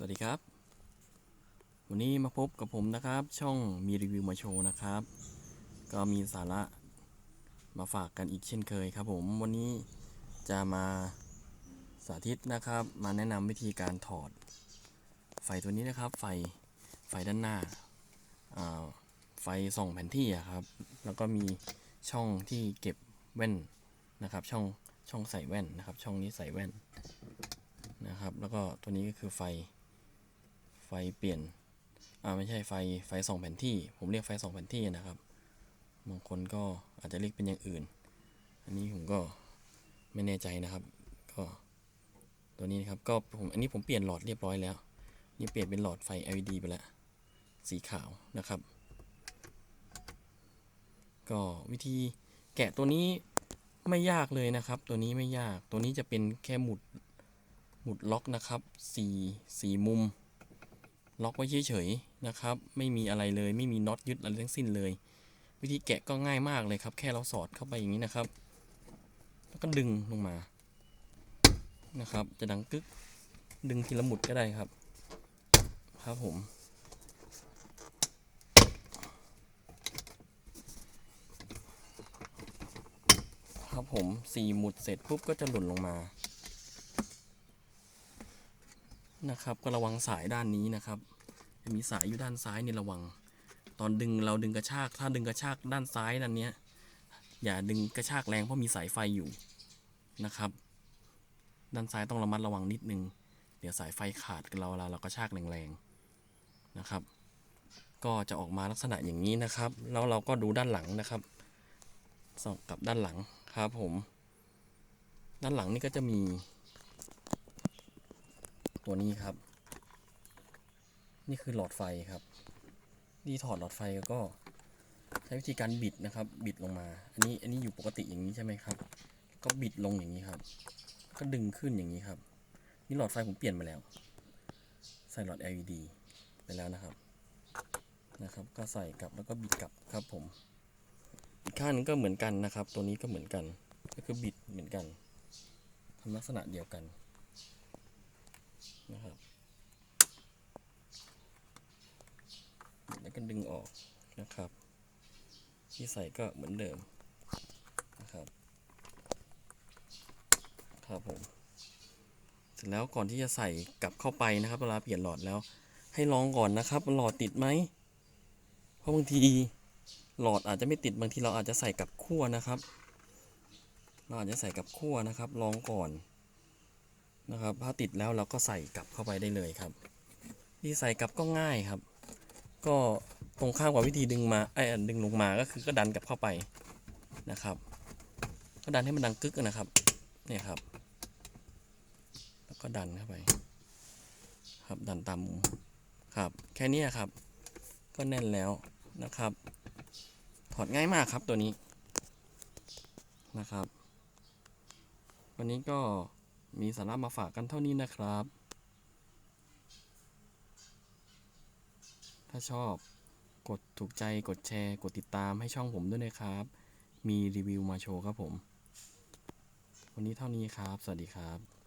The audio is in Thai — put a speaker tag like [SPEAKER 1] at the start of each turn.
[SPEAKER 1] สวัสดีครับ วันนี้มาพบกับผมนะครับ ช่องมีรีวิวมาโชว์นะครับ ก็มีสาระมาฝากกันอีกเช่นเคยครับผม วันนี้จะมาสาธิตนะครับ มาแนะนำวิธีการถอด ไฟตัวนี้นะครับ ไฟไฟด้านหน้าอ่าไฟส่องแผนที่อะครับ แล้วก็มีช่องที่เก็บแว่นนะครับ ช่องช่องใส่แว่นนะครับ ช่องนี้ใส่แว่นนะครับ แล้วก็ตัวนี้ก็คือไฟ ไฟเปลี่ยน อ่าไม่ใช่ไฟไฟส่องแผ่นที่ ผมเรียกไฟส่องแผ่นที่นะครับ บางคนก็อาจจะเรียกเป็นอย่างอื่น อันนี้ผมก็ไม่แน่ใจนะครับ ก็ตัวนี้นะครับ ก็ผมอันนี้ผมเปลี่ยนหลอดเรียบร้อยแล้ว นี่เปลี่ยนเป็นหลอดไฟ LED ไปแล้ว สีขาวนะครับ ก็วิธีแกะตัวนี้ไม่ยากเลยนะครับ ตัวนี้ไม่ยาก ตัวนี้จะเป็นแค่หมุดหมุดล็อกนะครับสี่สี่มุม ล็อกไว้เฉยๆนะครับ ไม่มีอะไรเลยไม่มีน็อตยึดอะไรทั้งสิ้นเลย วิธีแกะก็ง่ายมากเลยครับ แค่เราสอดเข้าไปอย่างนี้นะครับ แล้วก็ดึงลงมานะครับ จะดังกึกดึงทีละหมุดก็ได้ครับ ครับผม ครับผมสี่หมุดเสร็จปุ๊บก็จะหล่นลงมา นะครับ ก็ระวังสายด้านนี้นะครับมีสายอยู่ด้านซ้ายนี่ระวัง ตอนดึงเราดึงกระชากถ้าดึงกระชากด้านซ้ายด้านเนี้ยอย่าดึงกระชากแรงเพราะมีสายไฟอยู่นะครับ ด้านซ้ายต้องระมัดระวังนิดนึง เดี๋ยวสายไฟขาดเราเวลาเรากระชากแรงๆนะครับ ก็จะออกมาลักษณะอย่างนี้นะครับ แล้วเราก็ดูด้านหลังนะครับส่องกับด้านหลังครับผม ด้านหลังนี่ก็จะมี ตัวนี้ครับ นี่คือหลอดไฟครับ นี่ถอดหลอดไฟก็ใช้วิธีการบิดนะครับ บิดลงมา อันนี้อันนี้อยู่ปกติอย่างนี้ใช่ไหมครับ ก็บิดลงอย่างนี้ครับ ก็ดึงขึ้นอย่างนี้ครับ นี่หลอดไฟผมเปลี่ยนมาแล้ว ใส่หลอด LED ไปแล้วนะครับ นะครับ ก็ใส่กลับแล้วก็บิดกลับครับผม อีกข้างนึงก็เหมือนกันนะครับ ตัวนี้ก็เหมือนกัน ก็คือบิดเหมือนกันทำลักษณะเดียวกัน นะครับแล้วก็ดึงออกนะครับ ที่ใส่ก็เหมือนเดิมนะครับครับผมเสร็จแล้วก่อนที่จะใส่กลับเข้าไปนะครับเวลาเปลี่ยนหลอดแล้ว ให้ลองก่อนนะครับหลอดติดไหมเพราะบางทีหลอดอาจจะไม่ติดบางทีเราอาจจะใส่กับขั้วนะครับ เราอาจจะใส่กับขั้วนะครับ ลองก่อน นะครับถ้าติดแล้วเราก็ใส่กลับเข้าไปได้เลยครับวิธีใส่กลับก็ง่ายครับ ก็ตรงข้ามกับวิธีดึงมาไอ้ดึงลงมาก็คือก็ดันกลับเข้าไปนะครับ ก็ดันให้มันดังกึกนะครับเนี่ยครับ แล้วก็ดันเข้าไป ครับดันตามมุมครับ แค่นี้ครับ ก็แน่นแล้วนะครับ ถอดง่ายมากครับตัวนี้นะครับ วันนี้ก็ มีสาระมาฝากกันเท่านี้นะครับ ถ้าชอบกดถูกใจกดแชร์ กดติดตามให้ช่องผมด้วยนะครับ มีรีวิวมาโชว์ครับผม วันนี้เท่านี้ครับ สวัสดีครับ